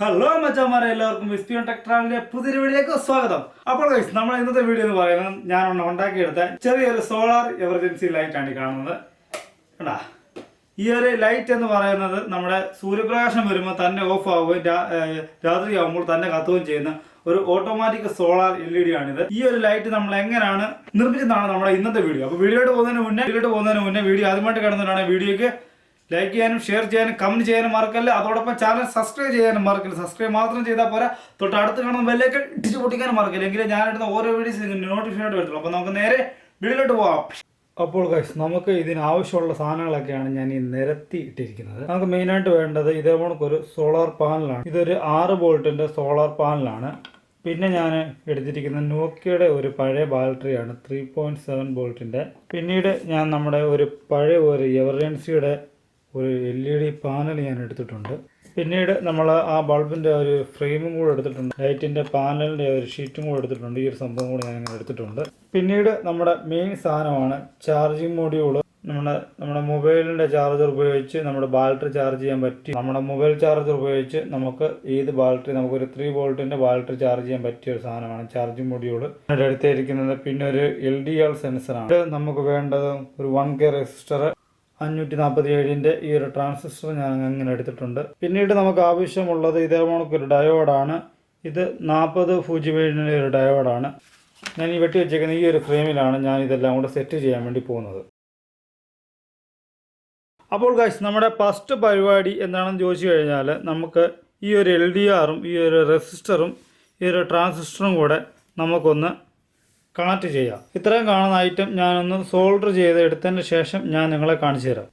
Hello മച്ചാമാരെ എല്ലാവർക്കും വിസ്പിയോൺ tech ട്രാവലിന്റെ പുതിയൊരു വീഡിയോക്ക് സ്വാഗതം. അപ്പോൾ ഗൈസ് നമ്മൾ ഇന്നത്തെ വീഡിയോ എന്ന് പറയുന്നത് ഞാൻ ഉണ്ടാക്കിയെടുത്ത ചെറിയൊരു സോളാർ എമർജൻസി ലൈറ്റ് ആണ് ഈ കാണുന്നത്. കണ്ടാ? ഈ ഒരു ലൈറ്റ് എന്ന് പറയുന്നത് നമ്മുടെ സൂര്യപ്രകാശം വരുമ്പോൾ തന്നെ ഓഫ് ആവുകയും രാത്രി ആവുമ്പോൾ തന്നെ കത്തുകയും ചെയ്യുന്ന ഒരു automatic solar L E D ആണിത്. ഈ ഒരു ലൈറ്റ് നമ്മൾ എങ്ങനെയാണ് നിർമ്മിച്ചതാണ് നമ്മുടെ ഇന്നത്തെ വീഡിയോ. അപ്പോൾ വീഡിയോയിട്ട് പോകുന്നതിന് മുന്നേ വീഡിയോയിട്ട് പോകുന്നതിന് മുന്നേ വീഡിയോ ആദ്യമായിട്ട് കാണുന്നവരാണ് വീഡിയോയ്ക്ക് ലൈക്ക് ചെയ്യാനും ഷെയർ ചെയ്യാനും കമന്റ് ചെയ്യാനും മറക്കല്ല. അതോടൊപ്പം ചാനൽ സബ്സ്ക്രൈബ് ചെയ്യാനും മറക്കില്ല. സബ്സ്ക്രൈബ് മാത്രം ചെയ്താൽ പോരാ. തൊട്ട് അടുത്ത് കാണുന്ന ബെല്ലൊക്കെ ഇട്ടിച്ച് പൊട്ടിക്കാനും മറക്കില്ല. എങ്കിലും ഞാനിടുന്ന ഓരോ വീഡിയോസ് നോട്ടിഫിക്കേഷൻ വരത്തുള്ളൂ. അപ്പോൾ നമുക്ക് നേരെ വീഡിയോയിലോട്ട് പോവാം. അപ്പോൾ ഗൈസ് നമുക്ക് ഇതിന് ആവശ്യമുള്ള സാധനങ്ങളൊക്കെയാണ് ഞാൻ ഈ നിരത്തി ഇട്ടിരിക്കുന്നത്. നമുക്ക് മെയിനായിട്ട് വേണ്ടത് ഇതേപോലെ ഒരു സോളാർ പാനലാണ് ഇതൊരു ആറ് വോൾട്ടിന്റെ സോളാർ പാനലാണ് പിന്നെ ഞാൻ എടുത്തിരിക്കുന്ന നോക്കിയുടെ ഒരു പഴയ ബാറ്ററിയാണ് ത്രീ പോയിന്റ് സെവൻ പിന്നീട് ഞാൻ നമ്മുടെ ഒരു പഴയ ഒരു എമർജൻസിയുടെ ഒരു എൽ ഇ ഡി പാനൽ ഞാൻ എടുത്തിട്ടുണ്ട്. പിന്നീട് നമ്മൾ ആ ബൾബിന്റെ ഒരു ഫ്രെയിമും കൂടെ എടുത്തിട്ടുണ്ട്. ലൈറ്റിന്റെ പാനലിന്റെ ഒരു ഷീറ്റും കൂടെ എടുത്തിട്ടുണ്ട്. ഈ ഒരു സംഭവം കൂടെ ഞാൻ അങ്ങനെ എടുത്തിട്ടുണ്ട്. പിന്നീട് നമ്മുടെ മെയിൻ സാധനമാണ് ചാർജിങ് മൊഡ്യൂൾ നമ്മുടെ നമ്മുടെ മൊബൈലിന്റെ ചാർജർ ഉപയോഗിച്ച് നമ്മുടെ ബാറ്ററി ചാർജ് ചെയ്യാൻ പറ്റി. നമ്മുടെ മൊബൈൽ ചാർജർ ഉപയോഗിച്ച് നമുക്ക് ഏത് ബാറ്ററി നമുക്കൊരു ത്രീ വോൾട്ടിന്റെ ബാറ്ററി ചാർജ് ചെയ്യാൻ പറ്റിയ ഒരു സാധനമാണ് ചാർജിങ് മൊഡ്യൂൾ അതിന്റെ അടുത്തിരിക്കുന്നത് പിന്നെ ഒരു എൽ ഡി ആൾ സെൻസറാണ് നമുക്ക് വേണ്ടത് ഒരു വൺ കെ റെസിസ്റ്റർ അഞ്ഞൂറ്റി നാൽപ്പത്തി ഏഴിന്റെ ഈ ഒരു ട്രാൻസിസ്റ്റർ ഞാൻ അങ്ങനെ എടുത്തിട്ടുണ്ട്. പിന്നീട് നമുക്ക് ആവശ്യമുള്ളത് ഇതേ കണക്കൊരു ഡയോഡാണ് ഇത് നാൽപ്പത് പൂജ്യം ഏഴിന്റെ ഒരു ഡയോഡാണ് ഞാൻ ഈ വെട്ടി വെച്ചേക്കുന്ന ഈ ഒരു ഫ്രെയിമിലാണ് ഞാൻ ഇതെല്ലാം കൂടെ സെറ്റ് ചെയ്യാൻ വേണ്ടി പോകുന്നത്. അപ്പോൾ ഗൈസ് നമ്മുടെ ഫസ്റ്റ് പരിപാടി എന്താണെന്ന് ചോദിച്ചു കഴിഞ്ഞാൽ നമുക്ക് ഈ ഒരു എൽ ഡി ആറും ഈ ഒരു റെസിസ്റ്ററും ഈ ഒരു ട്രാൻസിസ്റ്ററും കൂടെ നമുക്കൊന്ന് കണക്ട് ചെയ്യാം. ഇത്രയും കാണുന്ന ഐറ്റം ഞാനൊന്ന് സോൾഡർ ചെയ്ത് എടുത്തതിന് ശേഷം ഞാൻ നിങ്ങളെ കാണിച്ചു തരാം.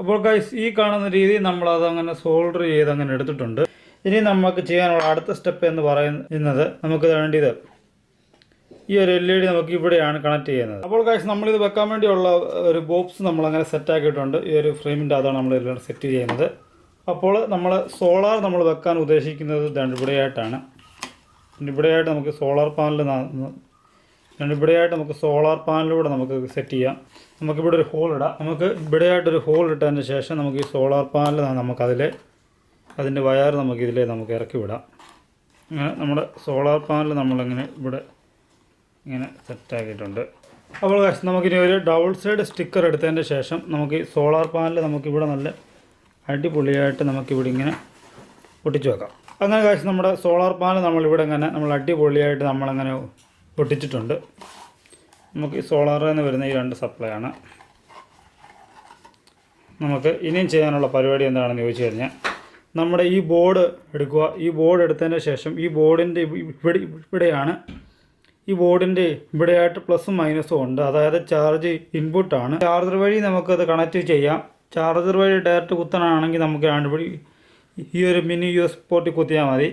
അപ്പോൾ ഗൈസ് ഈ കാണുന്ന രീതി നമ്മളത് അങ്ങനെ സോൾഡർ ചെയ്ത് അങ്ങനെ എടുത്തിട്ടുണ്ട്. ഇനി നമുക്ക് ചെയ്യാനുള്ള അടുത്ത സ്റ്റെപ്പ് എന്ന് പറയുന്നത് നമുക്ക് വേണ്ടിയത് ഈ ഒരു എൽ ഇ ഡി നമുക്ക് ഇവിടെയാണ് കണക്ട് ചെയ്യുന്നത്. അപ്പോൾ ഗൈസ് നമ്മളിത് വെക്കാൻ വേണ്ടിയുള്ള ഒരു ബോക്സ് നമ്മൾ അങ്ങനെ സെറ്റ് ആക്കിയിട്ടുണ്ട്. ഈ ഒരു ഫ്രെയിമിന്റെ അതാണ് നമ്മൾ എല്ലാം സെറ്റ് ചെയ്യുന്നത്. അപ്പോൾ നമ്മൾ സോളാർ നമ്മൾ വെക്കാൻ ഉദ്ദേശിക്കുന്നത് ദാണ്ട് ഇവിടെയായിട്ടാണ്. പിന്നെ ഇവിടെയായിട്ട് നമുക്ക് സോളാർ പാനൽ ഇവിടെയായിട്ട് നമുക്ക് സോളാർ പാനലിലൂടെ നമുക്ക് സെറ്റ് ചെയ്യാം. നമുക്കിവിടെ ഒരു ഹോൾ ഇടാം. നമുക്ക് ഇവിടെയായിട്ടൊരു ഹോൾ ഇട്ടതിന് ശേഷം നമുക്ക് ഈ സോളാർ പാനൽ നമുക്കതിൽ അതിന്റെ വയർ നമുക്ക് ഇതിലേ നമുക്ക് ഇറക്കി വിടാം. അങ്ങനെ നമ്മുടെ സോളാർ പാനൽ നമ്മളിങ്ങനെ ഇവിടെ ഇങ്ങനെ സെറ്റാക്കിയിട്ടുണ്ട് അപ്പോൾ നമുക്കിനി ഒരു ഡബിൾ സൈഡ് സ്റ്റിക്കർ എടുത്തതിന്റെ ശേഷം നമുക്ക് ഈ സോളാർ പാനൽ നമുക്കിവിടെ നല്ല അടിപൊളിയായിട്ട് നമുക്കിവിടെ ഇങ്ങനെ ഒട്ടിച്ചു വെക്കാം. അങ്ങനെ കാശ് നമ്മുടെ സോളാർ പാനൽ നമ്മളിവിടെ ഇങ്ങനെ നമ്മൾ അടിപൊളിയായിട്ട് നമ്മളങ്ങനെ പൊട്ടിച്ചിട്ടുണ്ട്. നമുക്ക് ഈ സോളാറിൽ നിന്ന് വരുന്ന ഈ രണ്ട് സപ്ലൈ ആണ്. നമുക്ക് ഇനിയും ചെയ്യാനുള്ള പരിപാടി എന്താണെന്ന് ചോദിച്ചു കഴിഞ്ഞാൽ നമ്മുടെ ഈ ബോർഡ് എടുക്കുക. ഈ ബോർഡ് എടുത്തതിന് ശേഷം ഈ ബോർഡിന്റെ ഇവിടെ ഇവിടെയാണ്. ഈ ബോർഡിന്റെ ഇവിടെയായിട്ട് പ്ലസും മൈനസും ഉണ്ട്. അതായത് ചാർജ് ഇൻപുട്ടാണ് ചാർജർ വഴി നമുക്കത് കണക്റ്റ് ചെയ്യാം. ചാർജർ വഴി ഡയറക്റ്റ് കുത്തനാണെങ്കിൽ നമുക്ക് രണ്ടുപടി ഈ ഒരു മിനി യു എസ് പോർട്ടിൽ കുത്തിയാൽ മതി.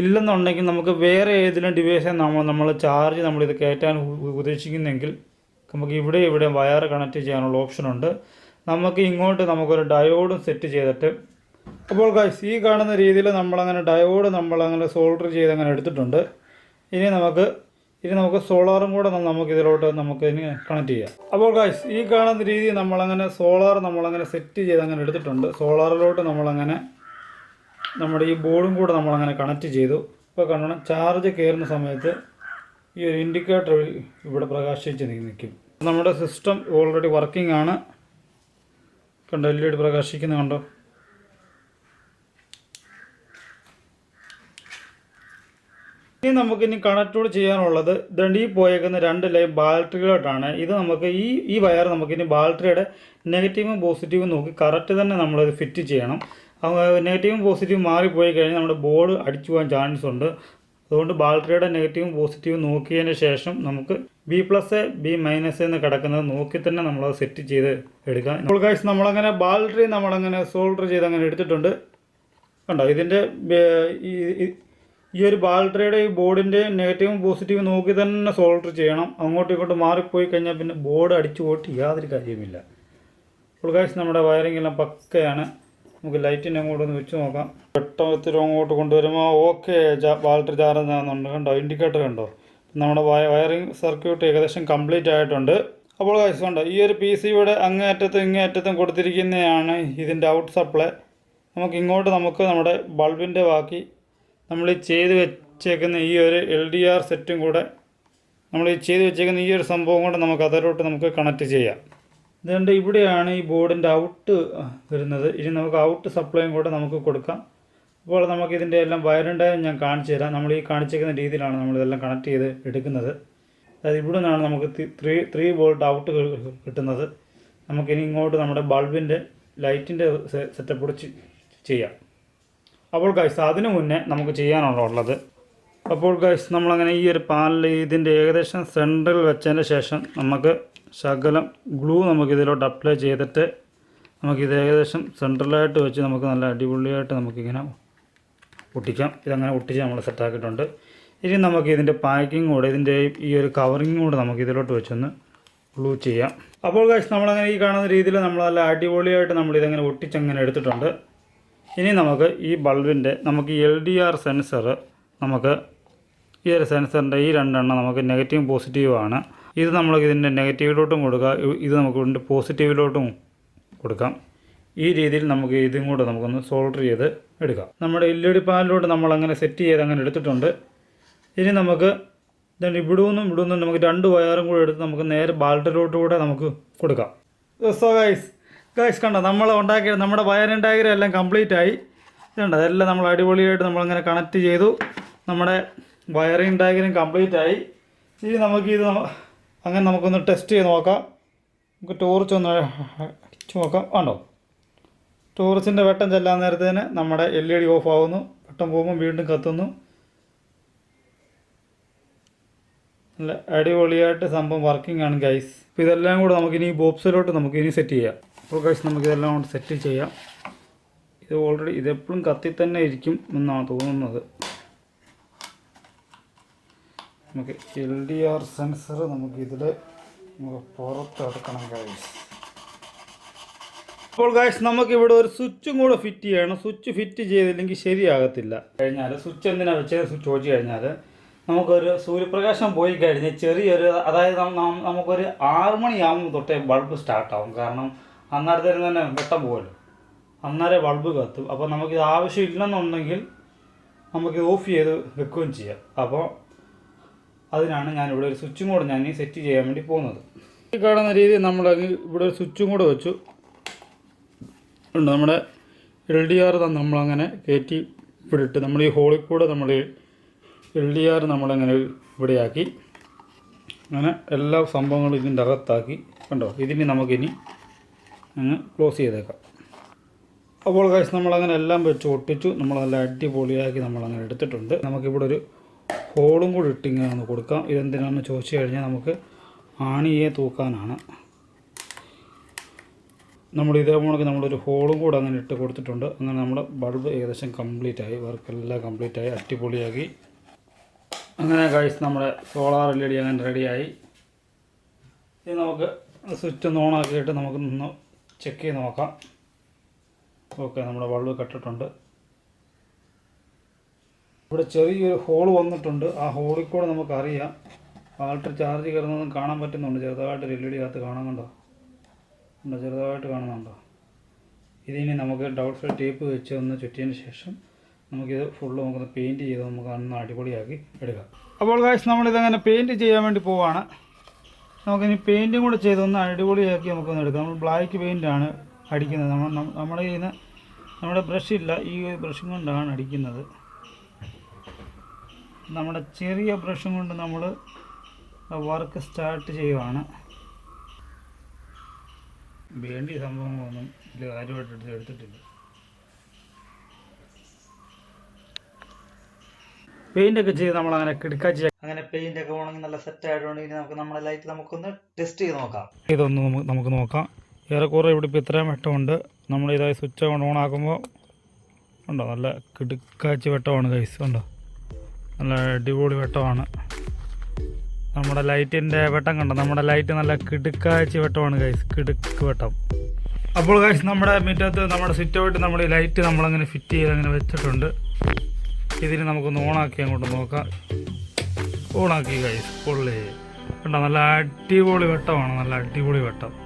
ഇല്ലെന്നുണ്ടെങ്കിൽ നമുക്ക് വേറെ ഏതെങ്കിലും ഡിവൈസിൽ നമ്മൾ നമ്മൾ ചാർജ് നമ്മളിത് കയറ്റാൻ ഉദ്ദേശിക്കുന്നെങ്കിൽ നമുക്ക് ഇവിടെ ഇവിടെ വയർ കണക്ട് ചെയ്യാനുള്ള ഓപ്ഷനുണ്ട് നമുക്ക് ഇങ്ങോട്ട് നമുക്കൊരു ഡയോഡും സെറ്റ് ചെയ്തിട്ട് അപ്പോൾ ഗൈസ് ഈ കാണുന്ന രീതിയിൽ നമ്മളങ്ങനെ ഡയോഡ് നമ്മളങ്ങനെ സോൾഡർ ചെയ്ത് അങ്ങനെ എടുത്തിട്ടുണ്ട്. ഇനി നമുക്ക് ഇനി നമുക്ക് സോളാറും കൂടെ നമുക്ക് ഇതിലോട്ട് നമുക്ക് ഇനി കണക്ട് ചെയ്യാം. അപ്പോൾ ഗൈസ് ഈ കാണുന്ന രീതി നമ്മളങ്ങനെ സോളാർ നമ്മളങ്ങനെ സെറ്റ് ചെയ്ത് അങ്ങനെ എടുത്തിട്ടുണ്ട്. സോളാറിലോട്ട് നമ്മളങ്ങനെ നമ്മുടെ ഈ ബോർഡും കൂടെ നമ്മളങ്ങനെ കണക്ട് ചെയ്തു. ഇപ്പോൾ കാണണം ചാർജ് കയറുന്ന സമയത്ത് ഈ ഒരു ഇൻഡിക്കേറ്റർ ഇവിടെ പ്രകാശിച്ച് നിൽക്കും നമ്മുടെ സിസ്റ്റം ഓൾറെഡി വർക്കിംഗ് ആണ്. കണ്ടോ എൽ ഇ ഡി പ്രകാശിക്കുന്നത് കണ്ടോ? ഇനി നമുക്ക് ഇനി കണക്റ്റോട് ചെയ്യാനുള്ളത് ദണ്ട് പോയേക്കുന്ന രണ്ട് ലൈൻ ബാറ്ററികളായിട്ടാണ്. ഇത് നമുക്ക് ഈ ഈ വയർ നമുക്ക് നമുക്കിനി ബാറ്ററിയുടെ നെഗറ്റീവും പോസിറ്റീവും നോക്കി കറക്റ്റ് തന്നെ നമ്മളത് ഫിറ്റ് ചെയ്യണം. നെഗറ്റീവും പോസിറ്റീവും മാറിപ്പോയി കഴിഞ്ഞാൽ നമ്മുടെ ബോർഡ് അടിച്ചു പോകാൻ ചാൻസ് ഉണ്ട്. അതുകൊണ്ട് ബാറ്ററിയുടെ നെഗറ്റീവും പോസിറ്റീവും നോക്കിയതിന് ശേഷം നമുക്ക് ബി പ്ലസ് ബി മൈനസ് എന്ന് കിടക്കുന്നത് നോക്കി തന്നെ നമ്മളത് സെറ്റ് ചെയ്ത് എടുക്കാം. ഇപ്പോൾ കാഴ്ച നമ്മളങ്ങനെ ബാറ്ററി നമ്മളങ്ങനെ സോൾഡർ ചെയ്ത് അങ്ങനെ എടുത്തിട്ടുണ്ട്. കണ്ടോ ഇതിന്റെ ഈ- ഒരു ബാൽട്രയുടെ ഈ ബോർഡിന്റെ നെഗറ്റീവും പോസിറ്റീവും നോക്കി തന്നെ സോൾഡർ ചെയ്യണം. അങ്ങോട്ടും ഇങ്ങോട്ടും മാറിപ്പോയി കഴിഞ്ഞാൽ പിന്നെ ബോർഡ് അടിച്ചു പോയിട്ട് യാതൊരു കാര്യവുമില്ല. ഗൈസ് നമ്മുടെ വയറിംഗ് എല്ലാം പക്കയാണ്. നമുക്ക് ലൈറ്റിനെ അങ്ങോട്ട് ഒന്ന് വെച്ച് നോക്കാം. പെട്ടെന്ന് അങ്ങോട്ട് കൊണ്ടുവരുമ്പോൾ ഓക്കെ ബാറ്ററി ചാർജ് കണ്ടോ? ഇൻഡിക്കേറ്റർ കണ്ടോ? നമ്മുടെ വയ- വയറിംഗ് സർക്യൂട്ട് ഏകദേശം കംപ്ലീറ്റ് ആയിട്ടുണ്ട്. അപ്പോൾ കാശ് കണ്ടോ? ഈ ഒരു പി സിയുടെ അങ്ങേയറ്റത്തും ഇങ്ങേയറ്റത്തും കൊടുത്തിരിക്കുന്നതാണ് ഇതിന്റെ ഔട്ട് സപ്ലൈ നമുക്ക് ഇങ്ങോട്ട് നമുക്ക് നമ്മുടെ ബൾബിന്റെ ബാക്കി നമ്മൾ ചെയ്ത് വെച്ചേക്കുന്ന ഈ ഒരു എൽ ഡി ആർ സെറ്റും കൂടെ നമ്മൾ ചെയ്ത് വെച്ചേക്കുന്ന ഈ ഒരു സംഭവം കൂടെ നമുക്ക് അതിലോട്ട് നമുക്ക് കണക്ട് ചെയ്യാം. ഇതുകൊണ്ട് ഇവിടെയാണ് ഈ ബോർഡിന്റെ ഔട്ട് വരുന്നത്. ഇനി നമുക്ക് ഔട്ട് സപ്ലൈയും കൂടെ നമുക്ക് കൊടുക്കാം. അപ്പോൾ നമുക്ക് ഇതിന്റെ എല്ലാം വയറിന്റെ ഞാൻ കാണിച്ചു തരാം. നമ്മൾ ഈ കാണിച്ചേക്കുന്ന രീതിയിലാണ് നമ്മളിതെല്ലാം കണക്ട് ചെയ്ത് എടുക്കുന്നത്. അതായത് ഇവിടെ നിന്നാണ് നമുക്ക് ത്രീ ത്രീ വോൾട്ട് ഔട്ട് കിട്ടുന്നത്. നമുക്കിനി ഇങ്ങോട്ട് നമ്മുടെ ബൾബിന്റെ ലൈറ്റിന്റെ സെറ്റപ്പ് ചെയ്യാം. അപ്പോൾ ഗൈസ് അതിനു മുന്നേ നമുക്ക് ചെയ്യാനുള്ളത് അപ്പോൾ ഗൈസ് നമ്മളങ്ങനെ ഈ ഒരു പാലിൽ ഇതിന്റെ ഏകദേശം സെന്ററിൽ വെച്ചതിന് ശേഷം നമുക്ക് ശകലം ഗ്ലൂ നമുക്ക് ഇതിലോട്ട് അപ്ലൈ ചെയ്തിട്ട് നമുക്കിത് ഏകദേശം സെൻട്രലായിട്ട് വെച്ച് നമുക്ക് നല്ല അടിപൊളിയായിട്ട് നമുക്കിങ്ങനെ ഒട്ടിക്കാം ഇതങ്ങനെ ഒട്ടിച്ച് നമ്മൾ സെറ്റാക്കിയിട്ടുണ്ട് ഇനി നമുക്ക് ഇതിന്റെ പാക്കിംഗ് കൂടെ ഇതിന്റെ ഈ ഒരു കവറിങ് കൂടെ നമുക്ക് ഇതിലോട്ട് വെച്ചൊന്ന് ഗ്ലൂ ചെയ്യാം. അപ്പോൾ ഗൈസ് നമ്മളങ്ങനെ ഈ കാണുന്ന രീതിയിൽ നമ്മൾ നല്ല അടിപൊളിയായിട്ട് നമ്മളിതങ്ങനെ ഒട്ടിച്ച് ഒട്ടിച്ചങ്ങനെ എടുത്തിട്ടുണ്ട്. ഇനി നമുക്ക് ഈ ബൾബിന്റെ നമുക്ക് എൽ ഡി ആർ സെൻസർ നമുക്ക് ഈ ഒരു സെൻസറിന്റെ ഈ രണ്ടെണ്ണം നമുക്ക് നെഗറ്റീവും പോസിറ്റീവുമാണ്. ഇത് നമ്മൾ ഇതിന്റെ നെഗറ്റീവിലോട്ടും കൊടുക്കുക. ഇത് നമുക്ക് ഇതിന്റെ പോസിറ്റീവിലോട്ടും കൊടുക്കാം. ഈ രീതിയിൽ നമുക്ക് ഇതും കൂടെ നമുക്കൊന്ന് സോൾഡർ ചെയ്ത് എടുക്കാം. നമ്മുടെ എൽ ഇ ഡി പാനിലോട്ട് നമ്മൾ അങ്ങനെ സെറ്റ് ചെയ്ത് അങ്ങനെ എടുത്തിട്ടുണ്ട്. ഇനി നമുക്ക് ഇവിടെ നിന്നും ഇവിടെ നിന്നും നമുക്ക് രണ്ട് വയറും കൂടെ എടുത്ത് നമുക്ക് നേരെ ബാൾട്ടിലോട്ട് കൂടെ നമുക്ക് കൊടുക്കാം. സോ ഗൈസ് ഗൈസ് കണ്ടോ നമ്മൾ ഉണ്ടാക്കിയ നമ്മുടെ വയറിന്റെ ഡയഗ്രം എല്ലാം കംപ്ലീറ്റ് ആയി. ഇതുണ്ട് അതെല്ലാം നമ്മൾ അടിപൊളിയായിട്ട് നമ്മളങ്ങനെ കണക്ട് ചെയ്തു. നമ്മുടെ വയറിംഗ് ഡയഗ്രം കംപ്ലീറ്റ് ആയി. ഇനി നമുക്കിത് അങ്ങനെ നമുക്കൊന്ന് ടെസ്റ്റ് ചെയ്ത് നോക്കാം. നമുക്ക് ടോർച്ച് ഒന്ന് അടിച്ചു നോക്കാം. ആണോ ടോർച്ചിന്റെ വെട്ടം ചെല്ലാൻ നേരത്തേന് നമ്മുടെ എൽ ഇ ഡി ഓഫ് ആവുന്നു. വെട്ടം പോകുമ്പോൾ വീണ്ടും കത്തുന്നു. നല്ല അടിപൊളിയായിട്ട് സംഭവം വർക്കിംഗ് ആണ് ഗൈസ് അപ്പോൾ ഇതെല്ലാം കൂടെ നമുക്കിനി ബോക്സിലോട്ട് നമുക്ക് ഇനി സെറ്റ് ചെയ്യാം. അപ്പോൾ കഴിച്ച് നമുക്കിതെല്ലാം കൊണ്ട് സെറ്റ് ചെയ്യാം. ഇത് ഓൾറെഡി ഇതെപ്പോഴും കത്തി തന്നെ ഇരിക്കും എന്നാണ് തോന്നുന്നത്. നമുക്ക് എൽ ഡി ആർ സെൻസർ നമുക്ക് ഇതിൽ നമുക്ക് പുറത്തെടുക്കണം ഗൈസ് അപ്പോൾ നമുക്ക് ഇവിടെ ഒരു സ്വിച്ചും കൂടെ ഫിറ്റ് ചെയ്യണം. സ്വിച്ച് ഫിറ്റ് ചെയ്തില്ലെങ്കിൽ ശരിയാകത്തില്ല. കഴിഞ്ഞാൽ സ്വിച്ച് എന്തിനാണ് വെച്ചത് സ്വിച്ച് ചോദിച്ചു കഴിഞ്ഞാൽ നമുക്കൊരു സൂര്യപ്രകാശം പോയി കഴിഞ്ഞ് ചെറിയൊരു അതായത് നമുക്കൊരു ആറ് മണിയാകുമ്പോൾ തൊട്ടേ ബൾബ് സ്റ്റാർട്ടാവും കാരണം അന്നേരത്തേന് തന്നെ വെട്ടം പോകുമല്ലോ അന്നേരം ബൾബ് കത്തും. അപ്പോൾ നമുക്കിത് ആവശ്യമില്ലെന്നുണ്ടെങ്കിൽ നമുക്ക് ഓഫ് ചെയ്ത് വെക്കുകയും ചെയ്യാം. അപ്പോൾ അതിനാണ് ഞാൻ ഇവിടെ ഒരു സ്വിച്ചും കൂടെ ഞാൻ സെറ്റ് ചെയ്യാൻ വേണ്ടി പോകുന്നത്. ഈ കാണുന്ന രീതിയിൽ നമ്മൾ ഇവിടെ ഒരു സ്വിച്ചും കൂടെ വെച്ചു. ഉണ്ട് നമ്മുടെ എൽ ഡി ആർ നമ്മളങ്ങനെ കയറ്റി ഇവിടെ നമ്മൾ ഈ ഹോളിൽ കൂടെ നമ്മൾ എൽ ഡി ആർ നമ്മളങ്ങനെ ഇവിടെയാക്കി. അങ്ങനെ എല്ലാ സംഭവങ്ങളും ഇതിന്റെ അകത്താക്കി. കണ്ടോ? ഇതിന് നമുക്കിനി അങ്ങ് ക്ലോസ് ചെയ്തേക്കാം. അപ്പോൾ കാശ് നമ്മളങ്ങനെ എല്ലാം വെച്ച് ഒട്ടിച്ചു. നമ്മൾ നല്ല അടിപൊളിയാക്കി നമ്മളങ്ങനെ എടുത്തിട്ടുണ്ട്. നമുക്കിവിടെ ഒരു ഹോളും കൂടി ഇട്ടിങ്ങനെ ഒന്ന് കൊടുക്കാം. ഇതെന്തിനാണെന്ന് ചോദിച്ചു കഴിഞ്ഞാൽ നമുക്ക് ആണിയെ തൂക്കാനാണ്. നമ്മൾ ഇതേപോലെ നമ്മളൊരു ഹോളും കൂടെ അങ്ങനെ ഇട്ട് കൊടുത്തിട്ടുണ്ട്. അങ്ങനെ നമ്മുടെ ബൾബ് ഏകദേശം കംപ്ലീറ്റ് ആയി. വർക്കെല്ലാം കംപ്ലീറ്റ് ആയി. അടിപൊളിയാക്കി. അങ്ങനെ കഴിച്ച് നമ്മുടെ സോളാർ എൽ ഇ ഡി അങ്ങനെ റെഡിയായി ഇനി നമുക്ക് സ്വിച്ച് ഒന്ന് ഓണാക്കിയിട്ട് നമുക്ക് ഒന്ന് ചെക്ക് ചെയ്ത് നോക്കാം. ഓക്കെ നമ്മുടെ വള്ളു കെട്ടിട്ടുണ്ട്. ഇവിടെ ചെറിയൊരു ഹോൾ വന്നിട്ടുണ്ട്. ആ ഹോളിൽ കൂടെ നമുക്കറിയാം. ആൾട്ടർ ചാർജ് കയറുന്നതും കാണാൻ പറ്റുന്നുണ്ട്. ചെറുതായിട്ട് എൽ ഇ ഡി അകത്ത് കാണുന്നുണ്ടോ ഉണ്ടോ ചെറുതായിട്ട് കാണുന്നുണ്ടോ? ഇതിനി നമുക്ക് ഡൗട്ട് ഫ്രീ ടേപ്പ് വെച്ച് ഒന്ന് ചുറ്റിയതിന് ശേഷം നമുക്കിത് ഫുള്ള് നമുക്കൊന്ന് പെയിന്റ് ചെയ്ത് നമുക്ക് അന്ന് അടിപൊളിയാക്കി എടുക്കാം. അപ്പോൾ കാശ് നമ്മളിതങ്ങനെ പെയിന്റ് ചെയ്യാൻ വേണ്ടി പോവാണ്. നമുക്കിനി പെയിന്റും കൂടെ ചെയ്തൊന്ന് അടിപൊളിയാക്കി നമുക്കൊന്ന് എടുക്കാം. നമ്മൾ ബ്ലാക്ക് പെയിന്റാണ് അടിക്കുന്നത്. നമ്മൾ നമ്മ- നമ്മുടെ കയ്യിൽ നിന്ന് നമ്മുടെ ബ്രഷ് ഇല്ല. ഈ ബ്രഷും കൊണ്ടാണ് അടിക്കുന്നത്. നമ്മുടെ ചെറിയ ബ്രഷും കൊണ്ട് നമ്മൾ വർക്ക് സ്റ്റാർട്ട് ചെയ്യുവാണ്. വേണ്ടി സംഭവങ്ങളൊന്നും ഇതിൽ കാര്യമായിട്ട് എടുത്ത് എടുത്തിട്ടില്ല. പെയിന്റ് ഒക്കെ ചെയ്ത് നമ്മൾ അങ്ങനെ കിടക്കാച്ചി അങ്ങനെ പെയിന്റ് ഒക്കെ ഉണങ്ങി നല്ല സെറ്റ് ആയതുകൊണ്ട് ഇനി നമുക്ക് നമ്മുടെ ലൈറ്റ് നമുക്കൊന്ന് ടെസ്റ്റ് ചെയ്ത് നോക്കാം. ഇതൊന്ന് നമുക്ക് നമുക്ക് നോക്കാം. ഏറെക്കുറെ ഇവിടെ ഇപ്പോൾ ഇത്രയും വെട്ടമുണ്ട്. നമ്മൾ ഇതായി സ്വിച്ച് കൊണ്ട് ഓൺ ആക്കുമ്പോൾ ഉണ്ടോ? നല്ല കിടുക്കാച്ചി വെട്ടമാണ് കൈസ് ഉണ്ടോ? നല്ല അടിപൊളി വെട്ടമാണ്. നമ്മുടെ ലൈറ്റിന്റെ വെട്ടം കണ്ടോ? നമ്മുടെ ലൈറ്റ് നല്ല കിടുക്കാച്ചി വെട്ടമാണ് കൈസ് കിടുക്ക് വെട്ടം. അപ്പോൾ കൈസ് നമ്മുടെ മുറ്റത്ത് നമ്മുടെ സിറ്റ് ഔട്ട് നമ്മൾ ലൈറ്റ് നമ്മളങ്ങനെ ഫിറ്റ് ചെയ്ത് അങ്ങനെ വെച്ചിട്ടുണ്ട്. ഇതിന് നമുക്കൊന്ന് ഓണാക്കി അങ്ങോട്ട് നോക്കാം. ഓണാക്കി കഴിച്ചു പൊള്ളി. കണ്ടോ? നല്ല അടിപൊളി വെട്ടമാണ്. നല്ല അടിപൊളി വെട്ടം.